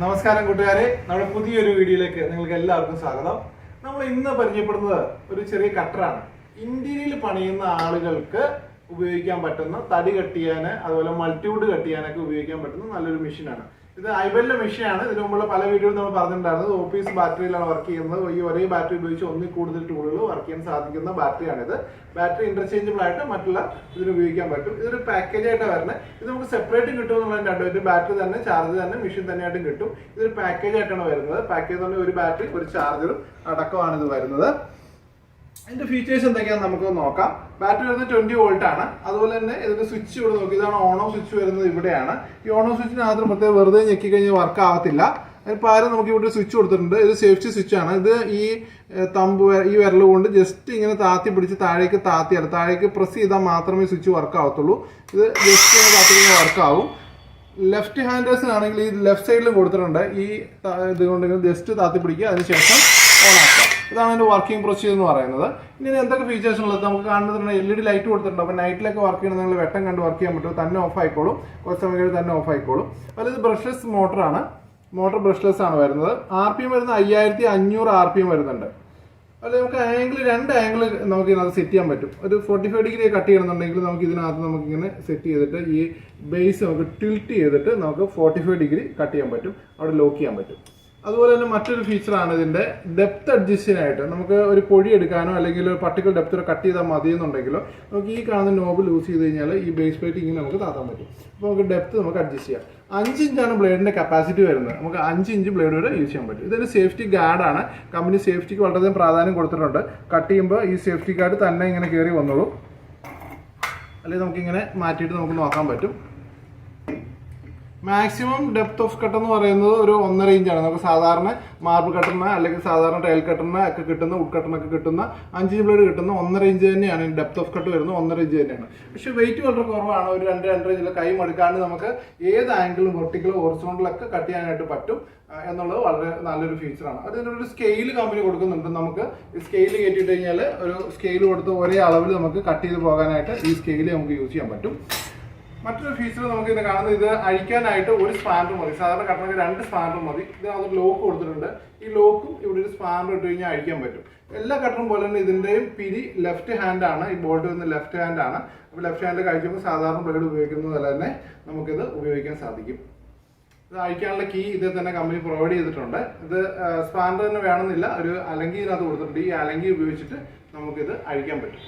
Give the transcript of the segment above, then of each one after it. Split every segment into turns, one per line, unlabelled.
നമസ്കാരം കൂട്ടുകാരെ. നമ്മുടെ പുതിയൊരു വീഡിയോയിലേക്ക് നിങ്ങൾക്ക് എല്ലാവർക്കും സ്വാഗതം. നമ്മൾ ഇന്ന് പരിചയപ്പെടുന്നത് ഒരു ചെറിയ കട്ടറാണ് ഇന്ത്യയിൽ പണിയുന്ന ആളുകൾക്ക് ഉപയോഗിക്കാൻ പറ്റുന്ന തടി കട്ട് ചെയ്യാൻ അതുപോലെ മൾട്ടിവുഡ് കട്ട് ചെയ്യാനൊക്കെ ഉപയോഗിക്കാൻ പറ്റുന്ന നല്ലൊരു മെഷീനാണ്. ഇത് ഐബലിന്റെ മെഷീനാണ്. ഇതിനു മുമ്പുള്ള പല വീഡിയോയിൽ നമ്മൾ പറഞ്ഞിട്ടുണ്ടായിരുന്നത് ഓഫീസ് ബാറ്ററിയിലാണ് വർക്ക് ചെയ്യുന്നത്. ഈ ഒരേ ബാറ്ററി ഉപയോഗിച്ച് ഒന്നിൽ കൂടുതൽ ടൂളുകൾ വർക്ക് ചെയ്യാൻ സാധിക്കുന്ന ബാറ്ററിയാണിത്. ബാറ്ററി ഇന്റർചേഞ്ചബിൾ ആയിട്ട് മറ്റുള്ള ഇതിന് ഉപയോഗിക്കാൻ പറ്റും. ഇതൊരു പാക്കേജ് ആയിട്ട് വരുന്നത്. ഇത് നമുക്ക് സെപ്പറേറ്റും കിട്ടും എന്നുള്ളത് രണ്ടുപേരും ബാറ്ററി തന്നെ ചാർജ് തന്നെ മെഷീൻ തന്നെയായിട്ടും കിട്ടും. ഇതൊരു പാക്കേജ് ആയിട്ടാണ് വരുന്നത്. പാക്കേജ് തന്നെ ഒരു ബാറ്ററി ഒരു ചാർജറും അടക്കമാണ് ഇത് വരുന്നത്. ഇതിന്റെ ഫീച്ചേഴ്സ് എന്തൊക്കെയാണെന്ന് നമുക്ക് നോക്കാം. ബാറ്ററി വരുന്നത് ട്വന്റി വോൾട്ട് ആണ്. അതുപോലെ തന്നെ ഇതിന്റെ സ്വിച്ച് ഇവിടെ നോക്കി. ഇതാണ് ഓണോ സ്വിച്ച് വരുന്നത് ഇവിടെയാണ്. ഈ ഓണോ സ്വിച്ചിനകത്ത് പ്രത്യേകം വെറുതെ ഞെക്കി കഴിഞ്ഞാൽ വർക്ക് ആവത്തില്ല. പകരം നമുക്ക് ഇവിടെ സ്വിച്ച് കൊടുത്തിട്ടുണ്ട്. ഇത് സേഫ്റ്റി സ്വിച്ച് ആണ്. ഇത് ഈ തമ്പ് ഈ വിരൽ കൊണ്ട് ജസ്റ്റ് ഇങ്ങനെ താത്തി പിടിച്ച് താഴേക്ക് താത്തിയാണ് താഴേക്ക് പ്രസ് ചെയ്താൽ മാത്രമേ സ്വിച്ച് വർക്ക് ആവത്തുള്ളൂ. ഇത് ജസ്റ്റ് ഇങ്ങനെ താത്തി കഴിഞ്ഞാൽ വർക്ക് ആവും. ലെഫ്റ്റ് ഹാൻഡേഴ്സിനാണെങ്കിൽ ഈ ലെഫ്റ്റ് സൈഡിൽ കൊടുത്തിട്ടുണ്ട്. ഈ ഇത് കൊണ്ട് ജസ്റ്റ് താത്തി പിടിക്കുക. അതിനുശേഷം ഓൺ ആക്കുക. ഇതാണ് അതിന്റെ വർക്കിംഗ് പ്രൊസീജിയർ എന്ന് പറയുന്നത്. ഇനി എന്തൊക്കെ ഫീച്ചേഴ്സ് ഉള്ളത്? നമുക്ക് കാണുന്നത് എൽ ഇ ഡി ലൈറ്റ് കൊടുത്തിട്ടുണ്ട് അപ്പോൾ നൈറ്റിലൊക്കെ വർക്ക് ചെയ്യുന്നത് നിങ്ങൾ വെട്ടം കണ്ട് വർക്ക് ചെയ്യാൻ പറ്റും. തന്നെ ഓഫ് ആയിക്കോളും. കുറച്ച് സമയം തന്നെ ഓഫ് ആയിക്കോളും. അതിൽ ബ്രഷ്ലെസ് മോട്ടറാണ് മോട്ടർ ബ്രഷ്ലെസ് ആണ് വരുന്നത്. ആർ പി എം വരുന്നത് അയ്യായിരത്തി അഞ്ഞൂറ് ആർ പി എം വരുന്നുണ്ട്. അതിൽ നമുക്ക് ആംഗിൾ രണ്ട് ആംഗിൾ നമുക്ക് ഇതിനകത്ത് സെറ്റ് ചെയ്യാൻ പറ്റും. ഒരു ഫോർട്ടി ഫൈവ് ഡിഗ്രി കട്ട് ചെയ്യണമെന്നുണ്ടെങ്കിൽ നമുക്ക് ഇതിനകത്ത് നമുക്ക് ഇങ്ങനെ സെറ്റ് ചെയ്തിട്ട് ഈ ബേസ് നമുക്ക് ടിൽറ്റ് ചെയ്തിട്ട് നമുക്ക് ഫോർട്ടി ഫൈവ് ഡിഗ്രി കട്ട് ചെയ്യാൻ പറ്റും. അവിടെ ലോക്ക് ചെയ്യാൻ പറ്റും. അതുപോലെ തന്നെ മറ്റൊരു ഫീച്ചറാണ് ഇതിന്റെ ഡെപ്ത് അഡ്ജസ്റ്റിനായിട്ട് നമുക്ക് ഒരു പൊടി എടുക്കാനോ അല്ലെങ്കിൽ ഒരു പർട്ടിക്കുലർ ഡെപ്ത് കട്ട് ചെയ്താൽ മതി എന്നുണ്ടെങ്കിലോ നമുക്ക് ഈ കാണുന്ന നോബ് ലൂസ് ചെയ്ത് കഴിഞ്ഞാൽ ഈ ബേസ് പ്ലേറ്റ് ഇങ്ങനെ നമുക്ക് താത്താൻ പറ്റും. അപ്പോൾ നമുക്ക് ഡെപ്ത് നമുക്ക് അഡ്ജസ്റ്റ് ചെയ്യാം. അഞ്ച് ഇഞ്ചാണ് ബ്ലേഡിന്റെ കപ്പാസിറ്റി വരുന്നത്. നമുക്ക് അഞ്ച് ഇഞ്ച് ബ്ലേഡ് വരെ യൂസ് ചെയ്യാൻ പറ്റും. ഇതൊരു സേഫ്റ്റി ഗാർഡാണ് കമ്പനി സേഫ്റ്റിക്ക് വളരെയധികം പ്രാധാന്യം കൊടുത്തിട്ടുണ്ട്. കട്ട് ചെയ്യുമ്പോൾ ഈ സേഫ്റ്റി ഗാർഡ് തന്നെ ഇങ്ങനെ കയറി വന്നോളൂ. അല്ലെങ്കിൽ നമുക്കിങ്ങനെ മാറ്റിയിട്ട് നമുക്ക് നോക്കാൻ പറ്റും. മാക്സിമം ഡെപ്ത് ഓഫ് കട്ട് എന്ന് പറയുന്നത് ഒരു ഒന്നര ഇഞ്ചാണ് നമുക്ക് സാധാരണ മാർബിൾ കട്ടറിന് അല്ലെങ്കിൽ സാധാരണ ടൈൽ കട്ടറിന് ഒക്കെ കിട്ടുന്ന വുഡ് കട്ടറിനൊക്കെ കിട്ടുന്ന അഞ്ച് ബ്ലേഡ് കിട്ടുന്ന ഒന്നര ഇഞ്ച് തന്നെയാണ്. ഡെപ്ത് ഓഫ് കട്ട് വരുന്നത് ഒന്നര ഇഞ്ച് തന്നെയാണ്. പക്ഷെ വെയിറ്റ് വളരെ കുറവാണ്. ഒരു രണ്ട് രണ്ടര ഇഞ്ചിൽ കൈ മടുക്കാണ്ട് നമുക്ക് ഏത് ആംഗിളും വെർട്ടിക്കലോ ഹോറിസോണ്ടലൊക്കെ കട്ട് ചെയ്യാനായിട്ട് പറ്റും എന്നുള്ളത് വളരെ നല്ലൊരു ഫീച്ചറാണ് അതിന്റെ ഒരു സ്കെയിൽ കമ്പനി കൊടുക്കുന്നുണ്ട്. നമുക്ക് സ്കെയിൽ കയറ്റിയിട്ട് കഴിഞ്ഞാൽ ഒരു സ്കെയിൽ കൊടുത്ത് ഒരേ അളവിൽ നമുക്ക് കട്ട് ചെയ്ത് പോകാനായിട്ട് ഈ സ്കെയിൽ നമുക്ക് യൂസ് ചെയ്യാൻ പറ്റും. മറ്റൊരു ഫീച്ചർ നമുക്ക് ഇത് കാണുന്നത് ഇത് അഴിക്കാനായിട്ട് ഒരു സ്പാനർ മതി. സാധാരണ കട്ടണക്ക് രണ്ട് സ്പാനർ മതി. ഇതിനകത്ത് ലോക്ക് കൊടുത്തിട്ടുണ്ട്. ഈ ലോക്കും ഇവിടെ ഒരു സ്പാനർ ഇട്ട് കഴിഞ്ഞാൽ അഴിക്കാൻ പറ്റും. എല്ലാ കട്ടറും പോലെ തന്നെ ഇതിന്റെയും പിരി ലെഫ്റ്റ് ആണ്. ഈ ബോൾട്ട് വരുന്ന ലെഫ്റ്റ് ഹാൻഡ് ആണ്. അപ്പോൾ ലെഫ്റ്റ് ഹാൻഡ് കഴിക്കുമ്പോൾ സാധാരണ ബ്ലേഡ് ഉപയോഗിക്കുന്നത് തന്നെ നമുക്കിത് ഉപയോഗിക്കാൻ സാധിക്കും. ഇത് അഴിക്കാനുള്ള കീ ഇത് തന്നെ കമ്പനി പ്രൊവൈഡ് ചെയ്തിട്ടുണ്ട്. ഇത് സ്പാനർ തന്നെ വേണമെന്നില്ല. ഒരു അലങ്കി ഇതിനകത്ത് കൊടുത്തിട്ടുണ്ട്. ഈ അലങ്കി ഉപയോഗിച്ചിട്ട് നമുക്കിത് അഴിക്കാൻ പറ്റും.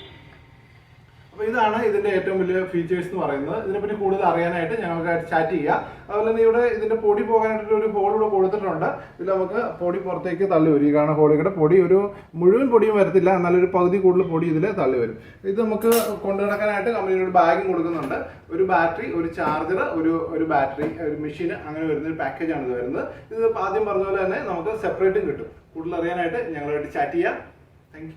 അപ്പോൾ ഇതാണ് ഇതിന്റെ ഏറ്റവും വലിയ ഫീച്ചേഴ്സ് എന്ന് പറയുന്നത്. ഇതിനെപ്പറ്റി കൂടുതൽ അറിയാനായിട്ട് ഞങ്ങൾക്ക് ചാറ്റ് ചെയ്യുക അതുപോലെ തന്നെ ഇവിടെ ഇതിന്റെ പൊടി പോകാനായിട്ട് ഒരു ഹോൾ ഇവിടെ കൊടുത്തിട്ടുണ്ട്. ഇതിൽ നമുക്ക് പൊടി പുറത്തേക്ക് തള്ളി വരും. കാണുന്ന ഹോളിയുടെ പൊടി ഒരു മുഴുവൻ പൊടിയും വരത്തില്ല. എന്നാൽ ഒരു പകുതി കൂടുതൽ പൊടി ഇതിൽ തള്ളി വരും. ഇത് നമുക്ക് കൊണ്ടുനടക്കാനായിട്ട് കമ്പനി ഒരു ബാഗും കൊടുക്കുന്നുണ്ട്. ഒരു ബാറ്ററി ഒരു ചാർജർ ഒരു ഒരു ബാറ്ററി ഒരു മെഷീൻ അങ്ങനെ വരുന്ന ഒരു പാക്കേജാണ് ഇത് വരുന്നത്. ഇത് ആദ്യം പറഞ്ഞ പോലെ തന്നെ നമുക്ക് സെപ്പറേറ്റും കിട്ടും. കൂടുതൽ അറിയാനായിട്ട് ഞങ്ങളായിട്ട് ചാറ്റ് ചെയ്യാം. താങ്ക്